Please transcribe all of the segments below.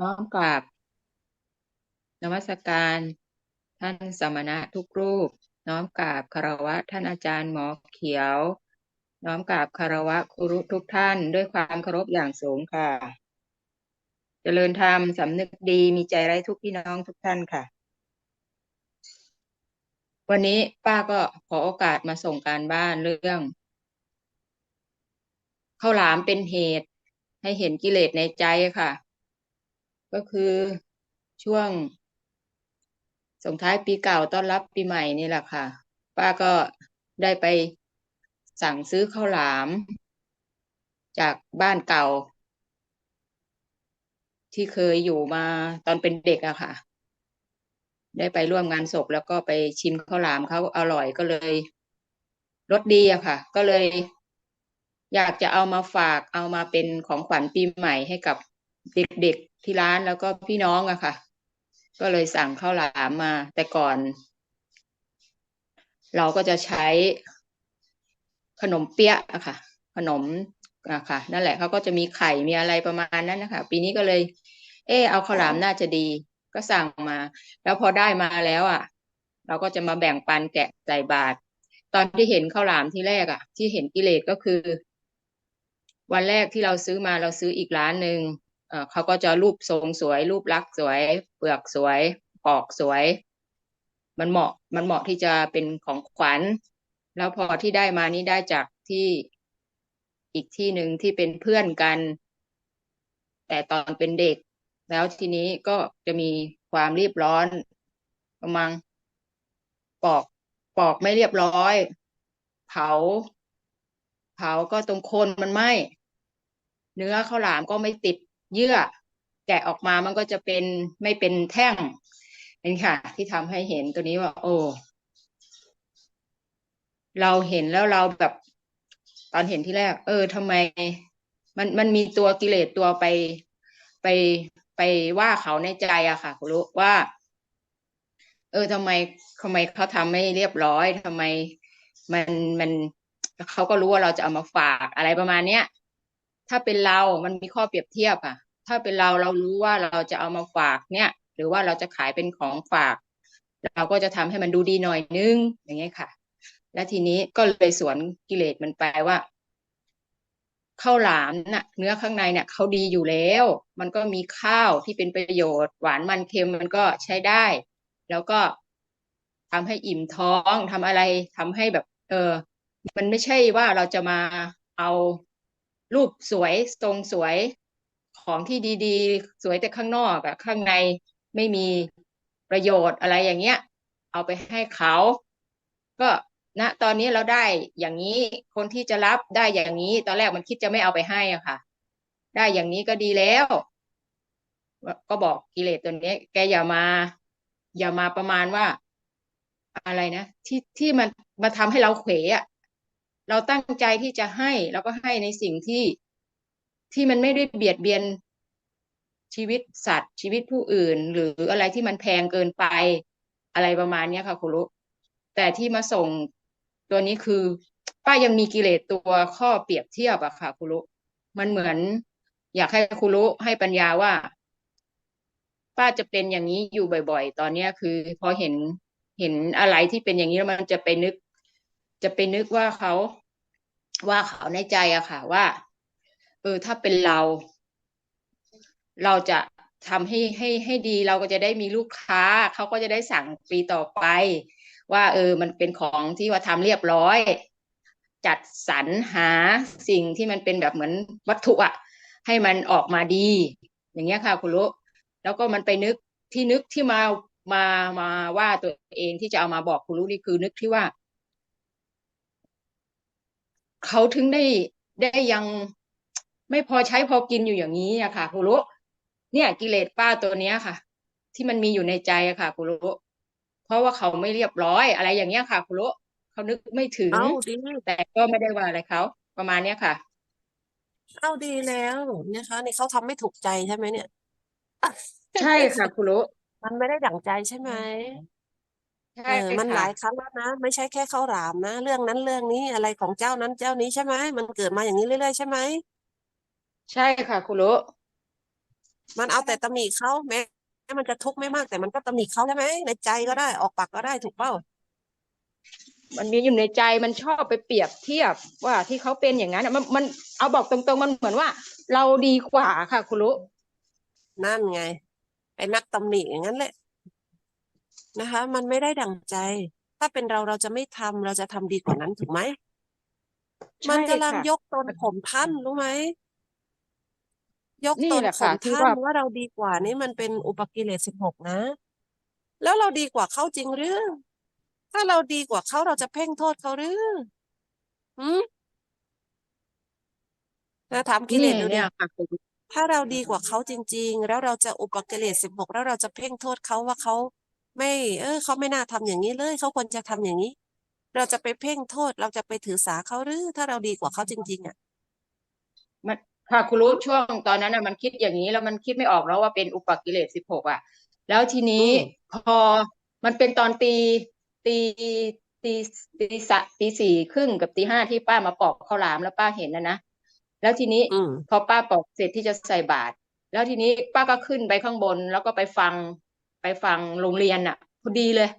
น้อมกราบนมัสการท่านสมณะทุกรูป น้อมกราบคารวะท่านอาจารย์หมอเขียว น้อมกราบคารวะครูทุกท่านด้วยความเคารพอย่างสูงค่ะ เจริญธรรมสำนึกดีมีใจไร้ทุกพี่น้องทุกท่านค่ะ วันนี้ป้าก็ขอโอกาสมาส่งการบ้านเรื่องข้าวหลามเป็นเหตุให้เห็นกิเลสในใจค่ะ ก็คือช่วงส่งท้ายปีเก่าต้อนรับปีใหม่นี่แหละค่ะ ป้าก็ได้ไปสั่งซื้อข้าวหลาม จากบ้านเก่า ที่เคยอยู่มาตอนเป็นเด็กอะค่ะ ได้ไปร่วมงานศพแล้วก็ไปชิมข้าวหลามเขาอร่อยก็เลยรสดีอะค่ะ ก็เลย อยากจะเอามาฝากเอามาเป็นของขวัญปีใหม่ให้กับเด็กๆ ที่ร้านแล้วก็พี่น้องอะค่ะ ก็เลยสั่งข้าวหลามมา แต่ก่อน เราก็จะใช้ขนมเปี๊ยะอะค่ะ ขนมอะค่ะ นั่นแหละเขาก็จะมีไข่มีอะไรประมาณนั้นนะคะ ปีนี้ก็เลย เออเอาข้าวหลามน่าจะดี ก็สั่งมา แล้วพอได้มาแล้วอะเราก็จะมาแบ่งปันแกะใส่บาตรตอนที่เห็นข้าวหลามที่แรกอะที่เห็นกิเลสก็คือ วันแรกที่เราซื้อมาเราซื้ออีกร้านหนึ่ง เขาก็จะรูปทรงสวย รูปลักษณ์สวย เปลือกสวยปอกสวย มันเหมาะมันเหมาะที่จะเป็นของขวัญ แล้วพอที่ได้มานี่ได้จากที่อีกที่หนึ่งที่เป็นเพื่อนกัน แต่ตอนเป็นเด็ก แล้วทีนี้ก็จะมีความรีบร้อนประมาณปอกปอกไม่เรียบร้อย เผา เผาก็ตรงโคนมันไหมเนื้อข้าวหลามก็ไม่ติด เยื่อ แกะออกมามันก็จะเป็นไม่เป็นแท่งนี่ค่ะ ที่ทำให้เห็นตัวนี้ว่า โอ้เราเห็นแล้วเราแบบ ตอนเห็นที่แรก เออทำไม มันมันมีตัวกิเลสตัวไปไปไปว่าเขาในใจอะค่ะคุณรู้ว่า เออทำไมทำไมเขาทำไม่เรียบร้อยทำไมมันมันเขาก็รู้ว่าเราจะเอามาฝากอะไรประมาณเนี้ย ถ้าเป็นเรา มันมีข้อเปรียบเทียบอะ ถ้าเป็นเราเรารู้ว่าเราจะเอามาฝากเนี่ย หรือว่าเราจะขายเป็นของฝาก เราก็จะทำให้มันดูดีหน่อยนึงอย่างเงี้ยค่ะ และทีนี้ก็เลยสวนกิเลสมันไปว่าข้าวหลามน่ะ เนื้อข้างในเนี่ยเขาดีอยู่แล้ว มันก็มีข้าวที่เป็นประโยชน์ หวานมันเค็มมันก็ใช้ได้ แล้วก็ทำให้อิ่มท้องทำอะไรทำให้แบบ เออ มันไม่ใช่ว่าเราจะมาเอารูปสวยทรงสวย ของที่ดีๆ สวยแต่ข้างนอกอะข้างในไม่มีประโยชน์อะไรอย่างเงี้ย เอาไปให้เขา ก็ณนะตอนนี้เราได้อย่างนี้คนที่จะรับได้อย่างนี้ ตอนแรกมันคิดจะไม่เอาไปให้อะค่ะ ได้อย่างนี้ก็ดีแล้ว ก็บอกกิเลสตัวนี้ แกอย่ามา อย่ามาประมาณว่า อะไรนะที่ที่มันมาทำให้เราเขวอะเราตั้งใจที่จะให้เราก็ให้ในสิ่งที่ ที่มันไม่ได้เบียดเบียนชีวิตสัตว์ ชีวิตผู้อื่น หรืออะไรที่มันแพงเกินไปอะไรประมาณนี้ค่ะคุณรู้แต่ที่มาส่งตัวนี้คือ ป้ายังมีกิเลสตัวข้อเปรียบเทียบอะค่ะคุณรู้มันเหมือน อยากให้คุณรู้ให้ปัญญาว่า ป้าจะเป็นอย่างนี้อยู่บ่อย ๆ ตอนเนี้ยคือพอเห็นเห็นอะไรที่เป็นอย่างนี้แล้วมันจะไปนึก จะไปนึกว่าเขาว่าเขาในใจอะค่ะ ว่า ออถ้าเป็นเรา เราจะทำให้ให้ให้ดีเราก็จะได้มีลูกค้า เขาก็จะได้สั่งปีต่อไป ว่า เออ มันเป็นของที่ว่าทำเรียบร้อย จัดสรรหาสิ่งที่มันเป็นแบบเหมือนวัตถุอะให้มันออกมาดี อย่างเงี้ยค่ะ คุณรู้แล้วก็มันไปนึกที่นึกที่มามามาว่าตัวเองที่จะเอามาบอกคุณรู้นี่คือนึกที่ว่าเขาถึงได้ได้ยัง ไม่พอใช้พอกินอยู่อย่างนี้อะค่ะคุณรู้เนี่ยกิเลสป้าตัวเนี้ยค่ะ ที่มันมีอยู่ในใจอะค่ะคุณรู้เพราะว่าเขาไม่เรียบร้อยอะไรอย่างเงี้ยค่ะคุณรู้เขานึกไม่ถึงเอาดีแต่ก็ไม่ได้ว่าอะไรเขาประมาณเนี้ยค่ะ เอาดีแล้วนะคะนี่เขาทำไม่ถูกใจใช่ไหมเนี่ยใช่ค่ะคุณรู้มันไม่ได้ดั่งใจใช่ไหมใช่เออมันหค่ะลายครั้งแล้วนะ ไม่ใช่แค่ข้าวหลามนะ เรื่องนั้นเรื่องนี้อะไรของเจ้านั้นเจ้านี้ใช่ไหมมันเกิดมาอย่างนี้เรื่อยๆใช่ไหม ใช่ค่ะคุณรู้มันเอาแต่ตำหนิเขาแม้มันจะทุกข์ไม่มากแต่มันก็ตำหนิเขาใช่ไหมในใจก็ได้ออกปากก็ได้ถูกเปล่ามันมีอยู่ในใจมันชอบไปเปรียบเทียบว่าที่เขาเป็นอย่างนั้นอะมันมันเอาบอกตรงๆมันเหมือนว่า เราดีกว่าค่ะคุณรู้นั่นไงไอ้นักตำหนิอย่างนั้นแหละนะคะ มันไม่ได้ดั่งใจ ถ้าเป็นเราเราจะไม่ทำเราจะทำดีกว่านั้นถูกไหมมันกำลังใช่ค่ะยกตนข่มท่านรู้ไหม ยกนี่ตนแหละข่ค่ะมที่ท่านว่า ว่าเราดีกว่านี่มันเป็นอุปกิเลสสิบหกนะ แล้วเราดีกว่าเขาจริงหรือ ถ้าเราดีกว่าเขาเราจะเพ่งโทษเขาหรือหืมนะถามกิเลนี่สดูดิเนี่ยค่ะคุณถ้าเราดีกว่าเขาจริง ๆ แล้วเราจะอุปกิเลสสิบหกแล้วเราจะเพ่งโทษเขาว่าเขาไม่ เออเขาไม่น่าทำอย่างนี้เลยเขาควรจะทำอย่างนี้ เราจะไปเพ่งโทษ เราจะไปถือสาเขาหรือ ถ้าเราดีกว่าเขาจริง ๆ อะ มัน ค่ะคุณรู้ช่วงตอนนั้นน่ะมันคิดอย่างนี้แล้วมันคิดไม่ออกแล้วว่าเป็นอุปกิเลสสิบหกอะ แล้วทีนี้อืมพอมันเป็นตอนตีตีตีตีสะตีสี่ครึ่งกับตีห้าที่ป้ามาปอกข้าวหลามแล้วป้าเห็นนะนะแล้วทีนี้อืมพอป้าปอกเสร็จที่จะใส่บาตรแล้วทีนี้ป้าก็ขึ้นไปข้างบน แล้วก็ไปฟังไปฟังโรงเรียนอะพอดีเลย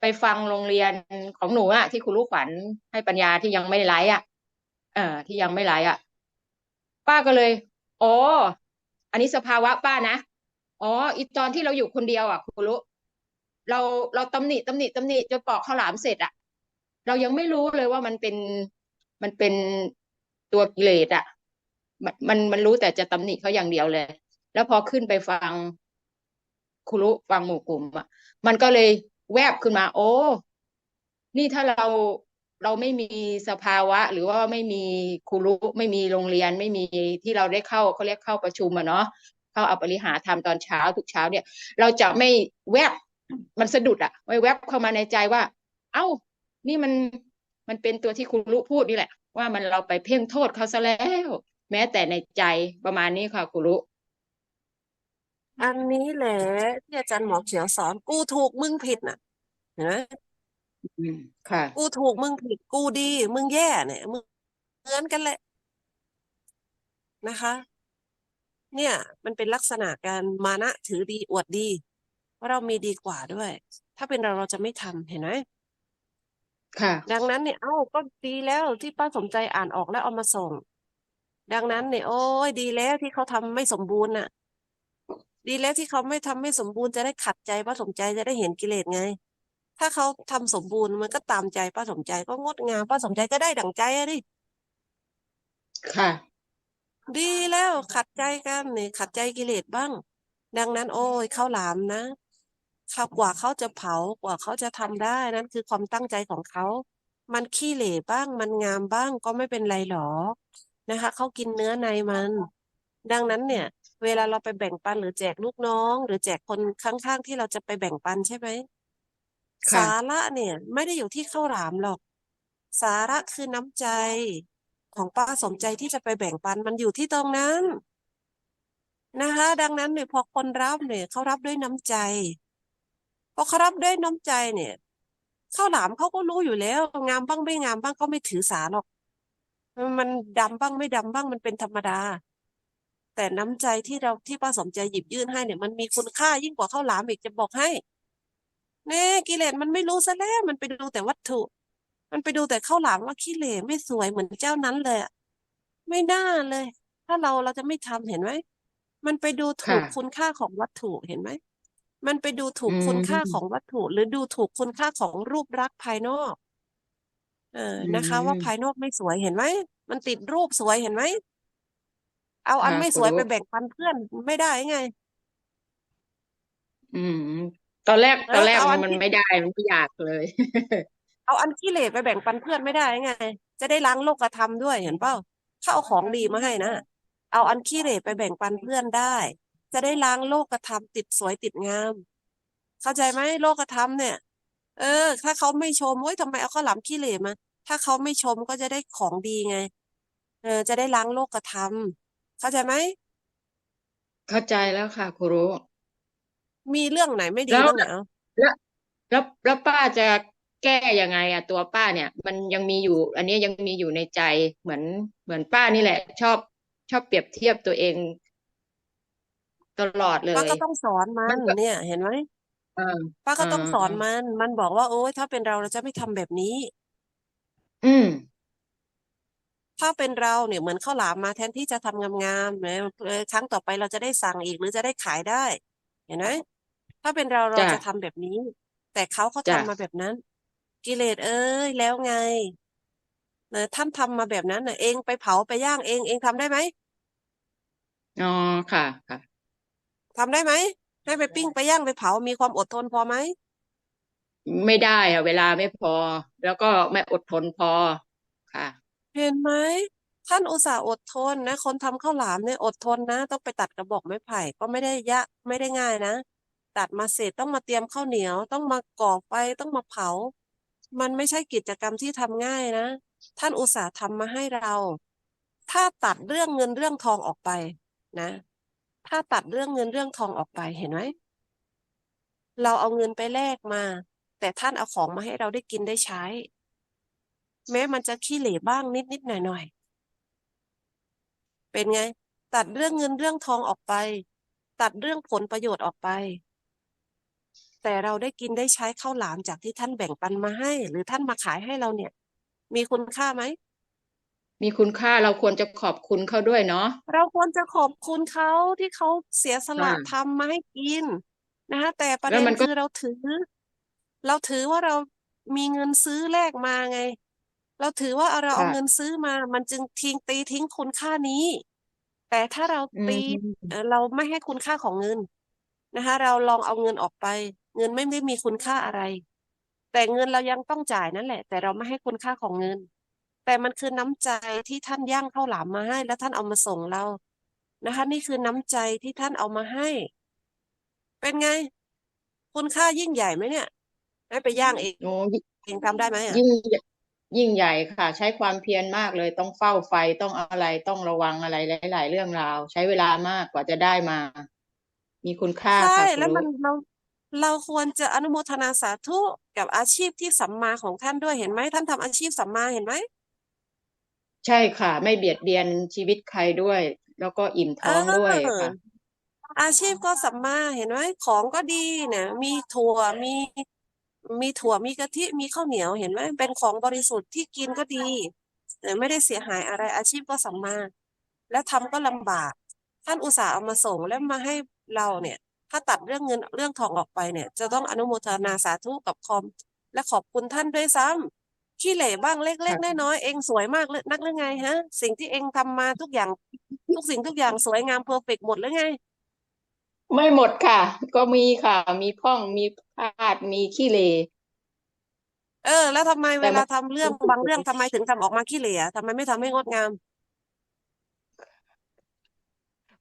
ไปฟังโรงเรียนของหนูอะ ที่ครูลูกฝันให้ปัญญาที่ยังไม่ไลฟ์อะ เออที่ยังไม่ไลฟ์อะ ป้าก็เลย อ๋อ อันนี้สภาวะป้านะ อ๋อ อีตอนที่เราอยู่คนเดียวอะครูรู้เราเราตำหนิตำหนิตำหนิจนปอกข้าวหลามเสร็จอะ เรายังไม่รู้เลยว่ามันเป็นมันเป็นตัวกิเลสอะ มันมันมันรู้แต่จะตำหนิเขาอย่างเดียวเลย แล้วพอขึ้นไปฟังครูรู้ฟังหมู่กลุ่มอะ มันก็เลยแวบขึ้นมา โอ้ นี่ถ้าเรา เราไม่มีสภาวะ หรือว่าไม่มีครูรู้ไม่มีโรงเรียนไม่มีที่เราได้เข้าเขาเรียกเข้าประชุมอะเนาะเข้าเอาปริหารทำตอนเช้าทุกเช้าเนี่ย เราจะไม่แวบมันสะดุดอะไม่แวบเข้ามาในใจว่า เอ้า นี่มันมันเป็นตัวที่ครูรู้พูดนี่แหละ ว่ามันเราไปเพ่งโทษเขาซะแล้ว แม้แต่ในใจประมาณนี้ค่ะครูรู้อันนี้แหละที่อาจารย์หมอเขียวสอนกูถูกมึงผิดน่ะเห็นไหม อืมค่ะ กูถูกมึงผิดกูดี มึงแย่เนี่ยมึงเหมือนกันแหละนะคะ เนี่ย มันเป็นลักษณะการมานะถือดีอวดดีว่าเรามีดีกว่าด้วย ถ้าเป็นเราเราจะไม่ทำเห็นไหมค่ะ ดังนั้นเนี่ยเอ้าก็ดีแล้วที่ป้าสมใจอ่านออกแล้วเอามาส่ง ดังนั้นเนี่ยโอ้ยดีแล้วที่เขาทำไม่สมบูรณ์น่ะ ดีแล้วที่เขาไม่ทำไม่สมบูรณ์จะได้ขัดใจป้าสมใจจะได้เห็นกิเลสไง ถ้าเขาทำสมบูรณ์มันก็ตามใจป้าสมใจก็งดงามป้าสมใจก็ได้ดั่งใจอะดิค่ะ ดีแล้วขัดใจกันเนี่ยขัดใจกิเลสบ้าง ดังนั้น โอ้ยข้าวหลามนะข้าวกว่าเขาจะเผากว่าเขาจะทำได้นั่นคือความตั้งใจของเขา มันขี้เหร่บ้าง มันงามบ้างก็ไม่เป็นไรหรอกนะคะเขากินเนื้อในมัน ดังนั้นเนี่ย เวลาเราไปแบ่งปันหรือแจกลูกน้อง หรือแจกคนข้างๆที่เราจะไปแบ่งปันใช่ไหม ค่ะ สาระเนี่ย ไม่ได้อยู่ที่ข้าวหลามหรอก สาระคือน้ำใจของป้าสมใจที่จะไปแบ่งปันมันอยู่ที่ตรงนั้นนะคะดังนั้นเนี่ยพอคนรับเนี่ยเขารับด้วยน้ำใจ พอเขารับด้วยน้ำใจเนี่ยข้าวหลามเขาก็รู้อยู่แล้ว งามบ้างไม่งามบ้างเขาไม่ถือสาหรอก มันดำบ้างไม่ดำบ้างมันเป็นธรรมดา แต่น้ำใจที่เราที่ป้าสมใจหยิบยื่นให้เนี่ย มันมีคุณค่ายิ่งกว่าข้าวหลามอีกจะบอกให้ แน่กิเลสมันไม่รู้ซะแล้วมันไปดูแต่วัตถุ มันไปดูแต่ข้าวหลามว่าขี้เหร่ไม่สวยเหมือนเจ้านั้นเลยอะไม่น่าเลย ถ้าเราเราจะไม่ทำเห็นไหมมันไปดูถูกค่ะคุณค่าของวัตถุเห็นไหมมันไปดูถูกอืมคุณค่าของวัตถุ หรือดูถูกคุณค่าของรูปลักษณ์ภายนอก เอออืนะคะ ว่ามภายนอกไม่สวยเห็นไหมมันติดรูปสวยเห็นไหมเอาอันค่ะไม่คสรูวยรู้ไปแบ่งปันเพื่อนไม่ได้ไง อืม ตอนแรกเอตอนอแรกเอามัอันนมันที่ไม่ได้มันไม่อยากเลย เอาอันขี้เหร่ไปแบ่งปันเพื่อนไม่ได้ไง จะได้ล้างโลกธรรมด้วยเห็นเปล่าถ้าเอาของดีมาให้นะเอาอันขี้เหร่ไปแบ่งปันเพื่อนได้ จะได้ล้างโลกธรรมติดสวยติดงาม เข้าใจไหมโลกธรรมเนี่ย เออ ถ้าเขาไม่ชมเฮ้ยทำไมเอาข้าวหลามขี้เหร่มาถ้าเขาไม่ชมก็จะได้ของดีไง เออ จะได้ล้างโลกธรรมเข้าใจไหมเข้าใจแล้วค่ะครูรู้ มีเรื่องไหนไม่ดีแล้วบ้างอะแล้วแล้วแล้วป้าจะแก้ยังไงอะตัวป้าเนี่ย มันยังมีอยู่ อันนี้ยังมีอยู่ในใจเหมือนเหมือนป้านี่แหละ ชอบชอบเปรียบเทียบตัวเอง ตลอดเลป้ายก็ต้องสอนมัมันนก็เนี่ย เห็นไหมอ่าป้าก็อ่าต้องสอนอ่ามัน มันบอกว่า โอ๊ยถ้าเป็นเราเราจะไม่ทำแบบนี้ อืมถ้าเป็นเราเนี่ยเหมือนข้าวหลามมาแทนที่จะทำงามๆเนี่ยเออครั้งต่อไปเราจะได้สั่งอีกหรือจะได้ขายได้ เห็นไหม ถ้าเป็นเราเราจ้ะจะทำแบบนี้ แต่เขาเขาจ้ะทำมาแบบนั้น กิเลสเอ้ยแล้วไงนะท่านทำมาแบบนั้นน่ะเองไปเผาไปย่างเองเองทำได้ไหมอ๋อค่ะค่ะ ทำได้ไหมให้ไปปิ้งไปย่างไปเผามีความอดทนพอไหม ไม่ได้อะเวลาไม่พอ แล้วก็ไม่อดทนพอค่ะ เห็นไหมท่านอุตส่าห์อดทนนะ คนทำข้าวหลามเนี่ยอดทนนะ ต้องไปตัดกระบอกไม้ไผ่ก็ไม่ได้ยะไม่ได้ง่ายนะ ตัดมาเสร็จต้องมาเตรียมข้าวเหนียว ต้องมาก่อไฟต้องมาเผา มันไม่ใช่กิจกรรมที่ทำง่ายนะ ท่านอุตส่าห์ทำมาให้เรา ถ้าตัดเรื่องเงินเรื่องทองออกไปนะ ถ้าตัดเรื่องเงินเรื่องทองออกไปเห็นไหมเราเอาเงินไปแลกมา แต่ท่านเอาของมาให้เราได้กินได้ใช้ แม้มันจะขี้เหร่บ้างนิดนิดหน่อยหน่อยเป็นไง ตัดเรื่องเงินเรื่องทองออกไป ตัดเรื่องผลประโยชน์ออกไป แต่เราได้กินได้ใช้ข้าวหลามจากที่ท่านแบ่งปันมาให้ หรือท่านมาขายให้เราเนี่ย มีคุณค่าไหมมีคุณค่าเราควรจะขอบคุณเขาด้วยเนาะเราควรจะขอบคุณเขาที่เขาเสียสละค่ะทำมาให้กินนะคะแต่ประแล้เด็วนมันก็คือเราถือ เราถือว่าเรามีเงินซื้อแลกมาไง เราถือว่าเราเอาค่ะเงินซื้อมา มันจึงทิ้งตีทิ้งคุณค่านี้ แต่ถ้าเราอืตีมเอ่อเราไม่ให้คุณค่าของเงินนะคะ เราลองเอาเงินออกไป เงินไม่ได้มีคุณค่าอะไร แต่เงินเรายังต้องจ่ายนั่นแหละ แต่เราไม่ให้คุณค่าของเงิน แต่มันคือน้ำใจที่ท่านย่างข้าวหลามมาให้ แล้วท่านเอามาส่งเรานะคะ นี่คือน้ำใจที่ท่านเอามาให้ เป็นไง คุณค่ายิ่งใหญ่ไหมเนี่ยให้ไปย่างเองโอ้เองทำได้ไหมอะยิ่งยิ่งใหญ่ค่ะ ใช้ความเพียรมากเลยต้องเฝ้าไฟต้องอะไรต้องระวังอะไรหลาย ๆ เรื่องราว ใช้เวลามากกว่าจะได้มา มีคุณค่าใช่ค่ะคุแล้วณมันรู้เรา เราควรจะอนุโมทนาสาธุกับอาชีพที่สัมมาของท่านด้วยเห็นไหมท่านทำอาชีพสัมมาเห็นไหมใช่ค่ะ ไม่เบียดเบียนชีวิตใครด้วย แล้วก็อิ่มเอท้องด้วยอค่ะอาชีพก็สัมมาเห็นไหมของก็ดีเนี่ยมีถั่วมีมีถั่วมีกะทิมีข้าวเหนียวเห็นไหมเป็นของบริสุทธิ์ที่กินก็ดีแต่ไม่ได้เสียหายอะไรอาชีพก็สัมมาและทำก็ลำบาก ท่านอุตส่าห์เอามาส่งแล้วมาให้เราเนี่ย ถ้าตัดเรื่องเงินเรื่องทองออกไปเนี่ย จะต้องอนุโมทนาสาธุกับคอม และขอบคุณท่านด้วยซ้ำขี้เหร่บ้างเล็กๆน้อยๆเองสวยมากเลยนักหรือไงฮะ สิ่งที่เองทำมาทุกอย่าง ทุกสิ่งทุกอย่างสวยงามเพอร์เฟกหมดหรือไง ไม่หมดค่ะ ก็มีค่ะ มีพร่องมีพลาดมีขี้เหร่เออ แล้วทำไมเวแต่มัลานทำเรื่องบางเรื่องทำไมถึงทำออกมาขี้เหร่อะทำไมไม่ทำให้งดงาม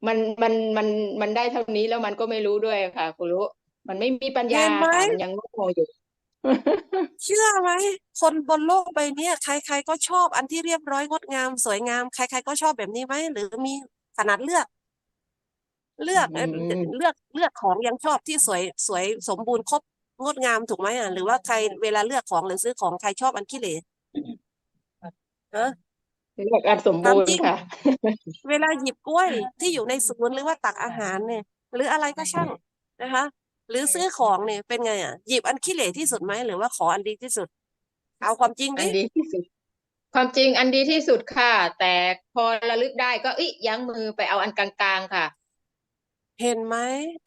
มันมันมันมันได้เท่านี้แล้วมันก็ไม่รู้ด้วยค่ะ คุณรู้ มันไม่มีปัญญาเห็นไหมค่ะมันยังโง่อยู่ เชื่อไหมคนบนโลกใบเนี้ยใคร ๆ ก็ชอบอันที่เรียบร้อยงดงามสวยงาม ใคร ๆ ก็ชอบแบบนี้ไหมหรือมีขนาดเลือก เลือกเอ่ออืม เลือกเลือกของยังชอบที่สวยสวยสมบูรณ์ครบงดงามถูกไหมอะหรือว่าใครเวลาเลือกของหรือซื้อของใครชอบอันขี้เหร่เอ อเรียกอันสมถามบูรจริณ์งค่ะ เวลาหยิบกล้วยที่อยู่ในศูนย์หรือว่าตักอาหารเนี่ย หรืออะไรก็ช่างนะคะ หรือซื้อของเนี่ยเป็นไงอะหยิบอันขี้เหร่ที่สุดไหมหรือว่าขออันดีที่สุด เอาความจริงอัดินดีที่สุด ความจริงอันดีที่สุดค่ะ แต่พอระลึกได้ก็เอ้ยยั้งมือไปเอาอันกลางๆค่ะ เห็นไหม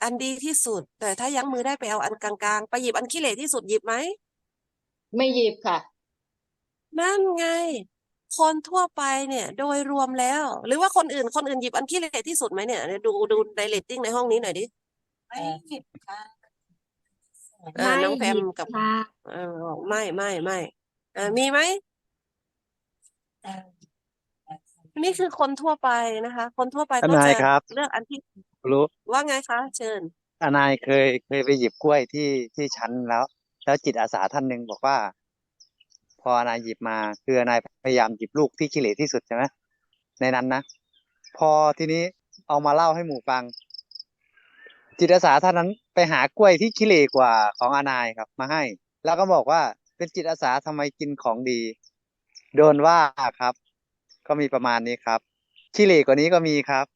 อันดีที่สุด แต่ถ้ายั้งมือได้ไปเอาอันกลางๆไปหยิบอันขี้เหร่ที่สุดหยิบไหมไม่หยิบค่ะ นั่นไง คนทั่วไปเนี่ย โดยรวมแล้ว หรือว่าคนอื่นคนอื่นหยิบอันขี้เหร่ที่สุดไหมเนี่ยเดี๋ยวดูดูในเรตติ้งในห้องนี้หน่อยดิไม่หยิบค่ะเออน้องแพมกับค่ะเออบอกไม่ไม่ไม่เออมีไหมนี่คือคนทั่วไปนะคะ คนทั่วไปทก็นายจะครับเลือกอันที่รู้ว่าไงคะ เชิญทนายเคยเคยไปหยิบกล้วยที่ที่ชั้นแล้ว แล้วจิตอาสาท่านหนึ่งบอกว่า พออนายหยิบมา คืออนายพยายามหยิบลูกที่ขี้เหร่ที่สุดใช่ไหมในนั้นนะพอทีนี้เอามาเล่าให้หมู่ฟัง จิตอาสาท่านนั้นไปหากล้วยที่ขี้เหร่กว่าของอนายครับ มาให้ แล้วก็บอกว่าเป็นจิตอาสาทำไมกินของดี โดนว่าครับ ก็มีประมาณนี้ครับขี้เหร่กว่านี้ก็มีครับ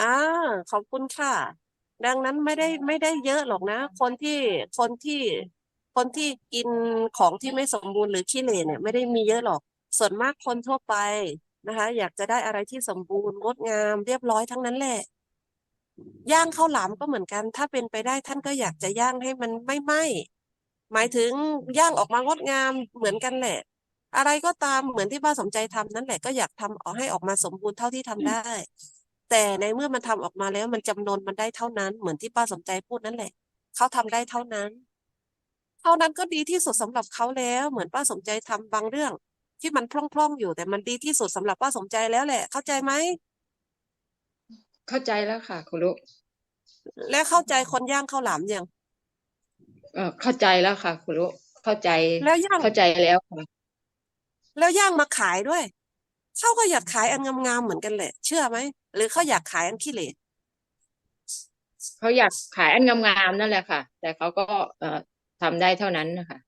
อ่าขอบคุณค่ะ ดังนั้นไม่ได้ไม่ได้เยอะหรอกนะ คนที่คนที่ คนที่กินของที่ไม่สมบูรณ์หรือขี้เหร่เนี่ยไม่ได้มีเยอะหรอก ส่วนมากคนทั่วไปนะคะ อยากจะได้อะไรที่สมบูรณ์งดงามเรียบร้อยทั้งนั้นแหละย่างข้าวหลามก็เหมือนกัน ถ้าเป็นไปได้ท่านก็อยากจะย่างให้มันไม่ไหม้หมายถึงย่างออกมางดงามเหมือนกันแหละ อะไรก็ตามเหมือนที่ป้าสมใจทำนั่นแหละก็อยากทำออกให้ออกมาสมบูรณ์เท่าที่ทำได้ แต่ในเมื่อมันทำออกมาแล้วมันจำนวนมันได้เท่านั้น เหมือนที่ป้าสมใจพูดนั่นแหละเขาทำได้เท่านั้น เท่านั้นก็ดีที่สุดสำหรับเขาแล้ว เหมือนป้าสมใจทำบางเรื่อง ที่มันพร่องๆอยู่แต่มันดีที่สุดสำหรับป้าสมใจแล้วแหละ เข้าใจไหมเข้าใจแล้วค่ะ คุณลูกและเข้าใจคนย่างข้าวหลามยังเออเข้าใจแล้วค่ะ คุณลูกเข้าใจแล้วย่างเข้าใจแล้วค่ะแล้วย่างมาขายด้วยเขาก็อยากขายอันงามๆเหมือนกันแหละ เชื่อไหมหรือเขาอยากขายอันขี้เหร่เขาอยากขายอันงามๆนั่นแหละค่ะ แต่เขาก็เอ่อ ทำได้เท่านั้นนะคะ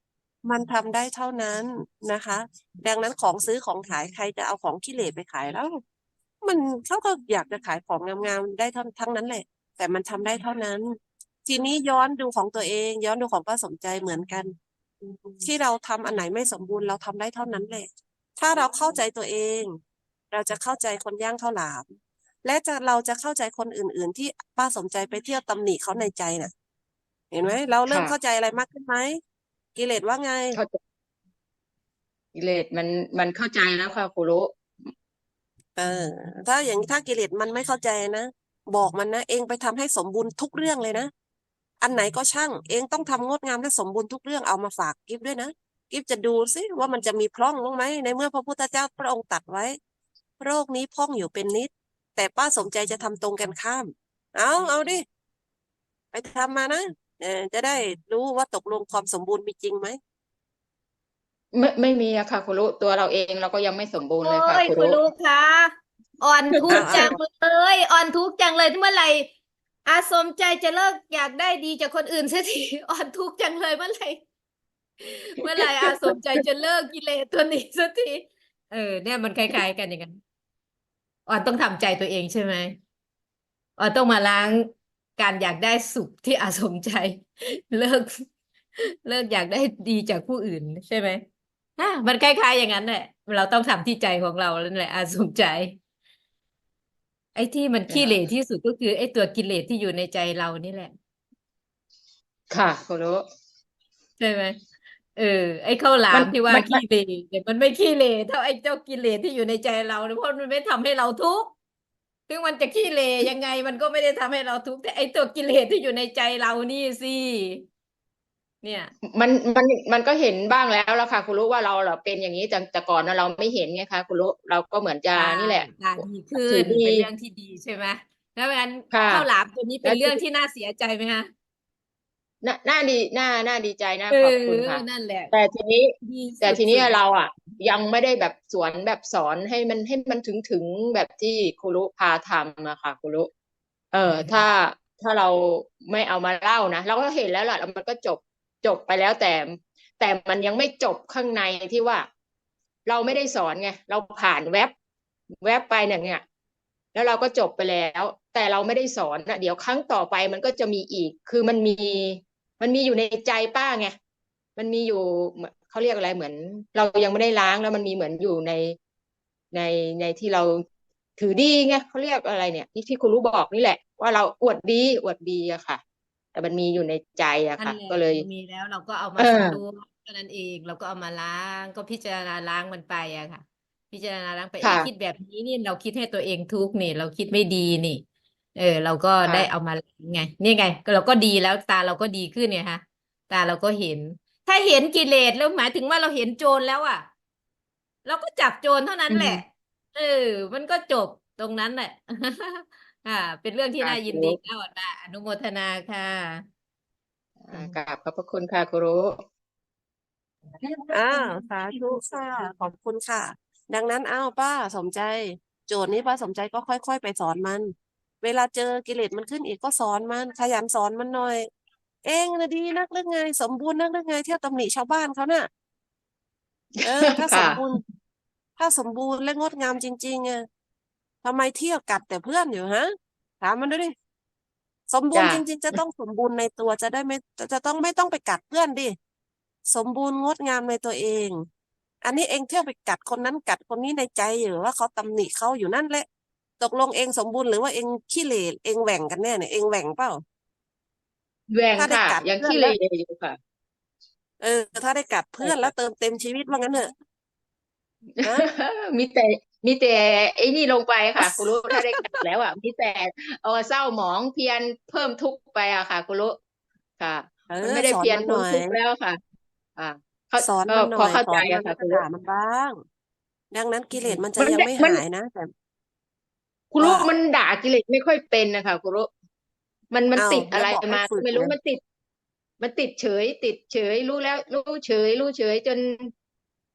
มันทำได้เท่านั้นนะคะ ดังนั้นของซื้อของขายใครจะเอาของขี้เหร่ไปขายแล้ว มันเขาก็อยากจะขายของงามๆได้ทั้งทั้งนั้นแหละ แต่มันทำได้เท่านั้น ทีนี้ย้อนดูของตัวเอง ย้อนดูของป้าสมใจเหมือนกัน ที่เราทำอันไหนไม่สมบูรณ์เราทำได้เท่านั้นแหละ ถ้าเราเข้าใจตัวเอง เราจะเข้าใจคนย่างข้าวหลาม และจะเราจะเข้าใจคนอื่น ๆ ที่ป้าสมใจไปเที่ยวตำหนิเขาในใจน่ะ เห็นไหมเราเริ่มค่ะ เข้าใจอะไรมากขึ้นไหมกิเลสว่าไง เข้าใจกิเลสมันมันเข้าใจแล้วค่ะคุณลูกเออ ถ้าอย่างถ้ากิเลสมันไม่เข้าใจนะบอกมันนะเองไปทำให้สมบูรณ์ทุกเรื่องเลยนะอันไหนก็ช่าง เองต้องทำงดงามและสมบูรณ์ทุกเรื่องเอามาฝากกิฟด้วยนะกิฟจะดูซิว่ามันจะมีพร่องลงไหมในเมื่อพระพุทธเจ้าพระองค์ตรัดไว้ โรคนี้พร่องอยู่เป็นนิด แต่ป้าสมใจจะทำตรงกันข้าม เอาเอาดิ ไปทำมานะเออ จะได้รู้ว่าตกลงความสมบูรณ์มีจริงไหมไม่ไม่มีอะค่ะคุณลูกตัวเราเองเราก็ยังไม่สมบูรณ์เลยค่ะโอ้ยคุณคุณลูกลูกคะอ่อนทุกข์อ่าจังเลยอ่อนทุกข์จังเลยเมื่อไหร่อาสมใจจะเลิกอยากได้ดีจากคนอื่นสักทีอ่อนทุกข์จังเลยเมื่อไหร่เมื่อไหร่อาสมใจจะเลิกกิเลสตัวนี้สักทีเออเนี่ยมันคล้ายๆกันอย่างนั้นอ่อนต้องทำใจตัวเองใช่ไหมอ่อนต้องมาล้าง การอยากได้สุขที่อาสมใจ เลิก เลิกอยากได้ดีจากผู้อื่นใช่ไหมอะมันคล้ายๆอย่างนั้นแหละเราต้องทำที่ใจของเราแล้วแหละอาสมใจ ไอ้ที่มันขี้เหร่ที่สุดก็คือ ไอ้ตัวกิเลสที่อยู่ในใจเรานี่แหละ ค่ะคุณลูกใช่ไหมเออ ไอ้ข้าวหลามมันที่ว่ามันขี้เหร่แต่มันไม่ขี้เหร่เท่าไอ้เจ้ากิเลสที่อยู่ในใจเราเนี่ยเพราะมันไม่ทำให้เราทุกข์ ถึงมันจะขี้เหร่ยังไง มันก็ไม่ได้ทำให้เราทุกข์แต่ไอ้ตัวกิเลสที่อยู่ในใจเรานี่สิเนี่ยมันมันมันก็เห็นบ้างแล้วล่ะค่ะคุณลูกว่าเราเราเป็นอย่างนี้แต่แต่ก่อนน่ะเราไม่เห็นไงคะคุณลูกเราก็เหมือนจะนี่แหละตาดีขึ้ถืนอดีเป็นเรื่องที่ดีใช่ไหมแล้วงั้นค่ะข้าวหลามตัวนี้เป็แล้นวเรื่องที่น่าเสียใจไหมคะน่าน่าดีน่าน่าดีใจน่าเอขอบอคุณค่ะนั่นแหละแต่ทีนี้ดีแต่ทีนี้สุดๆเราอะ ยังไม่ได้แบบสวนแบบสอนให้มันให้มันถึงถึงแบบที่ครูรุพาทำอะค่ะครูรุเออถ้าถ้าเราไม่เอามาเล่านะเราก็เห็นแล้วล่ะแล้วมันก็จบจบไปแล้วแต่ แต่มันยังไม่จบข้างในที่ว่า เราไม่ได้สอนไงเราผ่านแว็บแว็บไปเนี่ยเนี่ยแล้วเราก็จบไปแล้ว แต่เราไม่ได้สอนนะเดี๋ยวครั้งต่อไปมันก็จะมีอีก คือมันมี มันมีอยู่ในใจป้าไงมันมีอยู่ เหมือนเขาเรียกอะไรเหมือน เรายังไม่ได้ล้างแล้วมันมีเหมือนอยู่ในในในที่เราถือดีไงเขาเรียกอะไรเนี่ยที่ที่คุณรู้บอกนี่แหละ ว่าเราอวดดีอวดดีอะค่ะ แต่มันมีอยู่ในใจอะนั่นค่ะแหละก็เลยมีแล้วเราก็เอามาเออสำรวมเท่านั้นเองเราก็เอามาล้างก็พิจารณาล้างมันไปอะค่ะ พิจารณาล้างไปเอ๊ะค่ะคิดแบบนี้นี่เราคิดให้ตัวเองทุกข์นี่เราคิดไม่ดีนี่ เออ เราก็ค่ะได้เอามาล้างไงนี่ไงก็เราก็ดีแล้วตาเราก็ดีขึ้นเนี่ยฮะตาเราก็เห็น ถ้าเห็นกิเลสแล้วหมายถึงว่าเราเห็นโจรแล้วอะ เราก็จับโจรเท่านั้นอืมแหละ เออ มันก็จบตรงนั้นแหละอ่าเป็นเรื่องที่ค่ะน่ายินครูดีค่ะอ่อนนะอนุโมทนาค่ะอ่ากราบขอบพระคุณค่ะครูรุอ้าวสาธุค่ะขอบคุณค่ะ ดังนั้นอ้าวป้าสมใจ โจทย์นี้ป้าสมใจก็ค่อย ๆ ไปสอนมัน เวลาเจอกิเลสมันขึ้นอีกก็สอนมัน ขยันสอนมันหน่อย เองนะดีนักหรือไง สมบูรณ์นักหรือไงเที่ยวตำหนิชาวบ้านเขาน่ะ เออ ถ้าสมบูรณ์ ถ้าสมบูรณ์และงดงามจริงๆอะทำไมเที่ยวกัดแต่เพื่อนอยู่ฮะ ถามมันดูดิ สมบูรณ์จ้ะ ริง ๆ จะต้องสมบูรณ์ในตัวจะได้ไม่จะจะต้องไม่ต้องไปกัดเพื่อนดิ สมบูรณ์งดงามในตัวเอง อันนี้เองเที่ยวไปกัดคนนั้นกัดคนนี้ในใจอยู่ว่าเขาตำหนิเขาอยู่นั่นแหละ ตกลงเองสมบูรณ์หรือว่าเองขี้เหร่เองแหว่งกันแน่เนี่ยเองแหว่งเปล่า แหว่งถ้าได้ค่ะ กัดยังเพื่อนขี้แล้เลวอยู่ค่ะ เออ ถ้าได้กัดเพื่อนแล้วเติมเต็มชีวิตว่างั้นเถอะฮะมีแต่มีแต่ไอ้นี่ลงไปค่ะคุณรู้ถ้าได้กัดแล้วอะมีแต่เอาเศร้าหมองเพียรเพิ่มทุกข์ไปอะค่ะคุณรู้ค่ะ เอมันอไม่ได้สอนเพียรมันหพ้นน่อยทุกข์แล้วค่ะ อ่าเขาสอนก็มันหน่พออยเข้าสอใจนมัอะนค่ะก็คุณรู้ด่ามันบ้าง ดังนั้นกิเลสมันจะมันยังไม่ไม่มัน หายนะแต่คุณรู้ว่า มันด่ากิเลสไม่ค่อยเป็นนะคะคุณรู้ มันมันอ้าวติดแล้อะวไรบอกให้มา ฝึกไม่รู้ไงมันติด มันติดเฉย ติดเฉย รู้แล้ว รู้เฉย รู้เฉยจน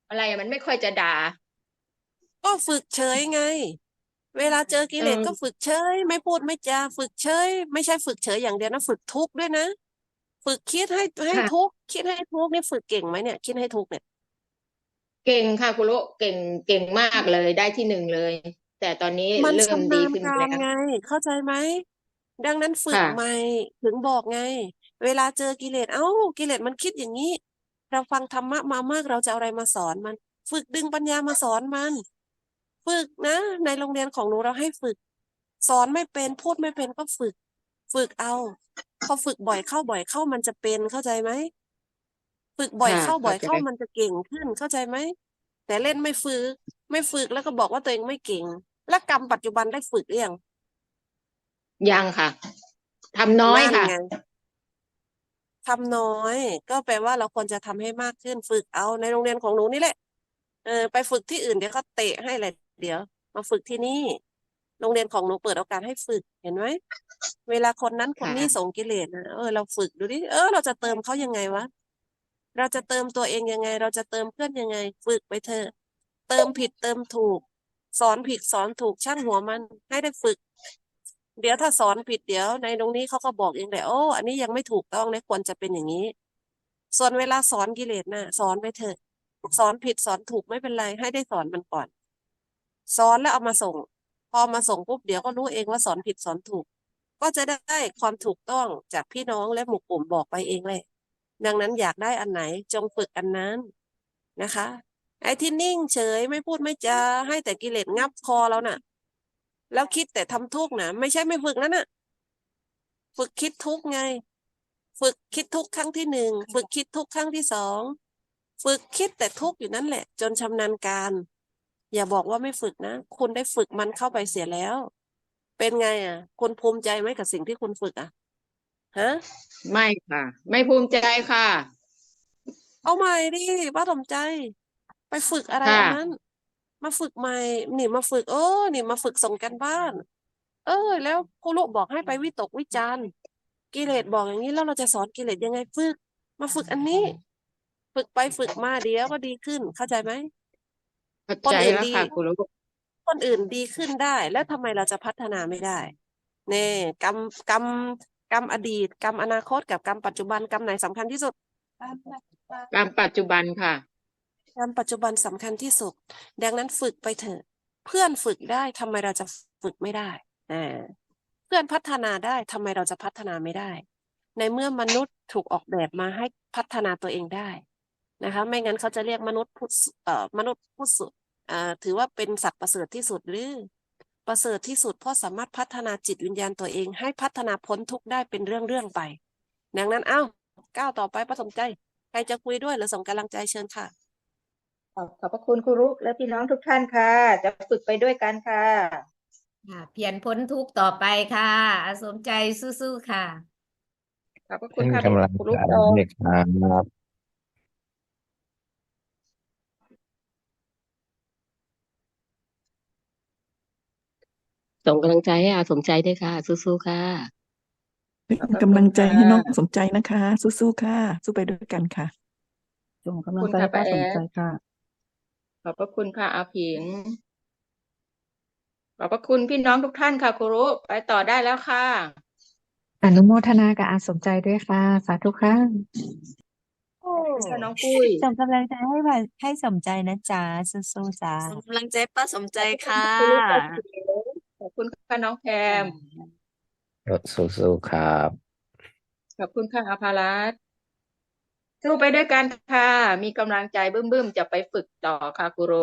อะไรอะมันไม่ค่อยจะด่า ก็ฝึกเฉยไง เวลาเจอกิเลสเออก็ฝึกเฉย ไม่พูดไม่จาฝึกเฉย ไม่ใช่ฝึกเฉยอย่างเดียวนะ ฝึกทุกข์ด้วยนะ ฝึกคิดให้ให้ค่ะ ทุกข์คิดให้ทุกข์นี่ฝึกเก่งไหมเนี่ย คิดให้ทุกข์เนี่ย เก่งค่ะคุณรู้เก่งเก่งมากเลยได้ที่หนึ่งเลย แต่ตอนนี้มันเริ่มชำดีนาญขึ้นการแล้วไง เข้าใจไหม ดังนั้นฝึกค่ะ ใหม่ถึงบอกไง เวลาเจอกิเลสเอ้ากิเลสมันคิดอย่างนี้ เราฟังธรรมะมามากเราจะเอาอะไรมาสอนมัน ฝึกดึงปัญญามาสอนมัน ฝึกนะ ในโรงเรียนของหนูเราให้ฝึก สอนไม่เป็นพูดไม่เป็นก็ฝึก ฝึกเอา พอฝึกบ่อยเข้าบ่อยเข้ามันจะเป็นเข้าใจไหม ฝึกบ่อยค่ะเข้าบ่อยเข้าใจ เข้ามันจะเก่งขึ้นเข้าใจไหม แต่เล่นไม่ฝึก ไม่ฝึกแล้วก็บอกว่าตัวเองไม่เก่ง แล้วกรรมปัจจุบันได้ฝึกหรือยัง ยังค่ะทำน้อยนั่นค่ะไงทำน้อย ก็แปลว่าเราควรจะทำให้มากขึ้นฝึกเอาในโรงเรียนของหนูนี่แหละ เออ ไปฝึกที่อื่นเดี๋ยวเขาเตะให้เลยเดี๋ยว มาฝึกที่นี่ โรงเรียนของหนูเปิดโอกาสให้ฝึกเห็นไหมเวลาคนนั้นคนนี้ค่ะส่งกิเลสนะเออเราฝึกดูดิเออเราจะเติมเขายังไงวะเราจะเติมตัวเองยังไง เราจะเติมเพื่อนยังไง ฝึกไปเถอะเติมผิดเติมถูก สอนผิดสอนถูกช่างหัวมันให้ได้ฝึก เดี๋ยวถ้าสอนผิดเดี๋ยวในตรงนี้เขาก็บอกเองแหละโอ้อันนี้ยังไม่ถูกต้องนะควรจะเป็นอย่างนี้ ส่วนเวลาสอนกิเลสน่ะ สอนไปเถอะสอนผิดสอนถูกไม่เป็นไร ให้ได้สอนมันก่อน สอนแล้วเอามาส่ง พอมาส่งปุ๊บเดี๋ยวก็รู้เองว่าสอนผิดสอนถูก ก็จะได้ความถูกต้องจากพี่น้องและหมู่กลุ่มบอกไปเองเลยดังนั้นอยากได้อันไหนจงฝึกอันนั้นนะคะ ไอ้ที่นิ่งเฉยไม่พูดไม่จาให้แต่กิเลสงับคอเราน่ะ แล้วคิดแต่ทำทุกข์นะไม่ใช่ไม่ฝึกนั่นน่ะ ฝึกคิดทุกข์ไง ฝึกคิดทุกข์ครั้งที่หนึ่งฝึกคิดทุกข์ครั้งที่สองฝึกคิดแต่ทุกข์อยู่นั่นแหละ จนชำนาญการ อย่าบอกว่าไม่ฝึกนะคุณได้ฝึกมันเข้าไปเสียแล้ว เป็นไงอะ คุณภูมิใจไหมกับสิ่งที่คุณฝึกอะฮะไม่ค่ะ ไม่ภูมิใจค่ะ เอาใหม่ดิป้าสมใจ ไปฝึกอะไรค่ะอันนั้น มาฝึกใหม่นี่มาฝึก เออ นี่มาฝึกส่งกันบ้าน เออ แล้วครูลูกบอกให้ไปวิตกวิจารณ์กิเลสบอกอย่างนี้แล้วเราจะสอนกิเลสยังไงฝึก มาฝึกอันนี้ ฝึกไปฝึกมาเดี๋ยวก็ดีขึ้น เข้าใจไหมเข้าคนใจอื่นแล้วดีค่ะคุณรู้คนอื่นดีขึ้นได้ แล้วทำไมเราจะพัฒนาไม่ได้เน่กรรมกรรมกรรมอดีต กรรมอนาคตกับกรรมปัจจุบันกรรมไหนสำคัญที่สุดกรรมปัจจุบันค่ะ กรรมปัจจุบันสำคัญที่สุด ดังนั้นฝึกไปเถอะ เพื่อนฝึกได้ทำไมเราจะฝึกไม่ได้อ่าเพื่อนพัฒนาได้ทำไมเราจะพัฒนาไม่ได้ ในเมื่อมนุษย์ถูกออกแบบมาให้พัฒนาตัวเองได้นะคะ ไม่งั้นเขาจะเรียกมนุษย์ผู้สุเอ่อมนุษย์ผู้สุอ่าถือว่าเป็นสัตว์ประเสริฐที่สุดหรือประเสริฐที่สุดเพราะสามารถพัฒนาจิตวิญญาณตัวเอง ให้พัฒนาพ้นทุกข์ได้เป็นเรื่องๆไป ดังนั้นเอ้าก้าวต่อไปประสมใจ ใครจะคุยด้วยหรือส่งกำลังใจเชิญค่ะ ขอบขอบพระคุณครูรุและพี่น้องทุกท่านค่ะ จะฝึกไปด้วยกันค่ะ ค่ะ เพียรพ้นทุกข์ต่อไปค่ะ อาสมใจสู้ๆค่ะ ขอบพระคุเป็ณนค่ะกำลังครูใจรุโตให้ครับส่งกำลังใจให้อาสมใจด้วยค่ะ สู้ๆค่ะเป็นกำลังใจให้น้องสมใจนะคะ สู้ๆค่ะ สู้ไปด้วยกันค่ะส่งขอบกำลัคุงณใจค่ะให้ป้าป้าแอสมดใจค่ะ ขอบพระคุณค่ะอาผิง ขอบพระคุณพี่น้องทุกท่านค่ะครูรุไปต่อได้แล้วค่ะ อนุโมทนากับอาสมใจด้วยค่ะ สาธุค่ะขอบคุณค่ะน้องปุ้ยส่งกำลังใจให้ว่าให้สมใจนะจ๊ะสู้ๆจ้าส่งกำลังใจป้าสมใจขอบคุณค่ะครูรุป้าเขียวขอบคุณค่ะน้องแพมสู้ๆครับ ขอบคุณค่ะอาภารัตน์ สู้ไปด้วยกันค่ะ มีกำลังใจบึ้มๆ จะไปฝึกต่อค่ะคุโร